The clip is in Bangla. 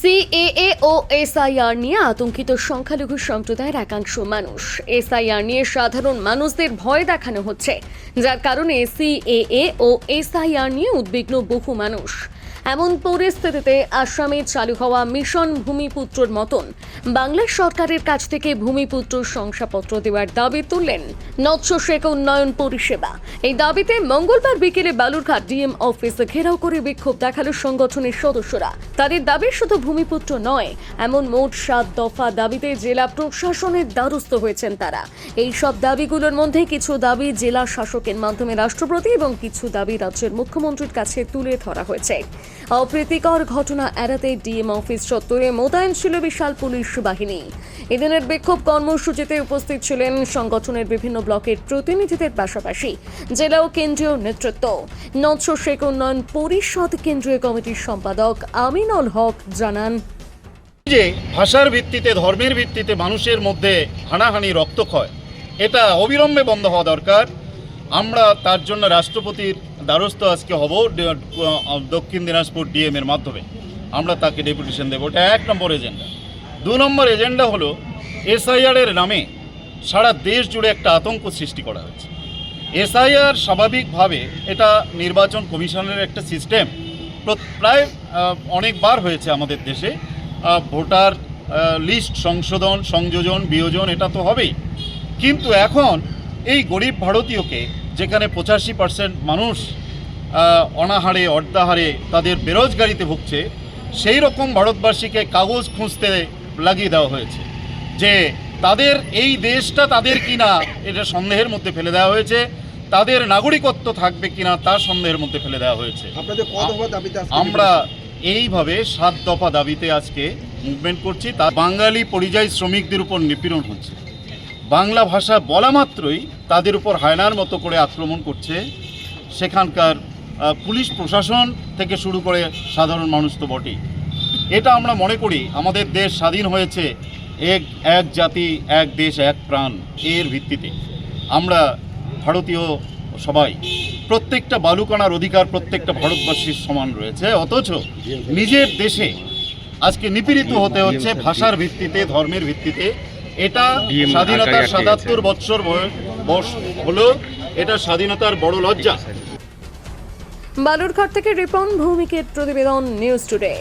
সিএএ ও এসআইআর নিয়ে আতঙ্কিত সংখ্যালঘু সম্প্রদায়ের একাংশ মানুষ। এসআইআর নিয়ে সাধারণ মানুষদের ভয় দেখানো হচ্ছে। যার কারণে সিএএ ও এসআইআর নিয়ে উদ্বিগ্ন বহু মানুষ। এমন পরিস্থিতিতে আসামে চালু হওয়া মিশন ভূমিপুত্রর মতন বাংলা সরকারের কাছ থেকে ভূমিপুত্র শংসাপত্র দেওয়ার দাবি তুললেন মৎস্য শেখ উন্নয়ন পরিষেবা। এই দাবিতে মঙ্গলবার বিকেলে বালুরঘাট ডিএম অফিসে ঘেরাও করে বিক্ষোভ দেখাল সংগঠনের সদস্যরা। তাদের দাবি শুধু ভূমিপুত্র নয়, এমন মোট সাত দফা দাবিতে জেলা প্রশাসনের দ্বারস্থ হয়েছেন তারা। এই সব দাবিগুলোর মধ্যে কিছু দাবি জেলা শাসকের মাধ্যমে রাষ্ট্রপতি এবং কিছু দাবি রাজ্যের মুখ্যমন্ত্রীর কাছে তুলে ধরা হয়েছে। অপ্রীতিকর ঘটনা এড়াতে ডিএম অফিস চত্বরে মোতায়েন ছিল বিশাল পুলিশ বাহিনী। এদিনের বিক্ষোভ কর্মসূচিতে উপস্থিত ছিলেন সংগঠনের বিভিন্ন ব্লকের প্রতিনিধিদের পাশাপাশি জেলা ও কেন্দ্রীয় নেতৃত্ব। নৎস্য শেখ উন্নয়ন পরিষদ কেন্দ্রীয় কমিটির সম্পাদক আমিনুল হক জানান, যে ভাষার ভিত্তিতে, ধর্মের ভিত্তিতে মানুষের মধ্যে হানাহানি, রক্তক্ষয়, এটা অবিলম্বে বন্ধ হওয়া দরকার। আমরা তার জন্য রাষ্ট্রপতির দ্বারস্থ আজকে হব দক্ষিণ দিনাজপুর ডিএম এর মাধ্যমে। আমরা তাকে ডেপুটেশন দেবো। এটা এক নম্বর এজেন্ডা। দু নম্বর এজেন্ডা হলো এসআইআর এর নামে সারা দেশ জুড়ে একটা আতঙ্ক সৃষ্টি করা হয়েছে এসআইআর স্বাভাবিকভাবে এটা নির্বাচন কমিশনের একটা সিস্টেম। প্রায় অনেকবার হয়েছে আমাদের দেশে। ভোটার লিস্ট সংশোধন, সংযোজন, বিয়োজন এটা তো হবেই। কিন্তু এখন এই গরিব ভারতীয়কে যেখানে পঁচাশি পার্সেন্ট মানুষ অনাহারে অর্ধাহারে তাদের বেরোজগারিতে ভুগছে সেই রকম ভারতবাসীকে কাগজ খুঁজতে লাগিয়ে দেওয়া হয়েছে যে তাদের এই দেশটা তাদের কিনা এটা সন্দেহের মধ্যে ফেলে দেওয়া হয়েছে তাদের নাগরিকত্ব থাকবে কিনা তা সন্দেহের মধ্যে ফেলে দেওয়া হয়েছে। আমরা এইভাবে সাত দফা দাবিতে আজকে মুভমেন্ট করছি তা বাঙালি পরিযায়ী শ্রমিকদের উপর নিপীড়ন হচ্ছে। বাংলা ভাষা বলা মাত্রই তাদের উপর হায়নার মতো করে আক্রমণ করছে। সেখানকার পুলিশ প্রশাসন থেকে শুরু করে সাধারণ মানুষ তো বটেই। এটা আমরা মনে করি আমাদের দেশ স্বাধীন হয়েছে। এক এক জাতি, এক দেশ, এক প্রাণ, এর ভিত্তিতে। আমরা ভারতীয় সবাই, প্রত্যেকটা বালুকানার অধিকার প্রত্যেকটা ভারতবাসীর সমান রয়েছে। অথচ নিজের দেশে আজকে নিপীড়িত হতে হচ্ছে ভাষার ভিত্তিতে, ধর্মের ভিত্তিতে। এটা স্বাধীনতার সাতাত্তর বৎসর বয়স বর্ষ হলো এটা স্বাধীনতার বড় লজ্জা। বালুরঘাট থেকে রিপন ভৌমিকের প্রতিবেদন নিউজ টুডে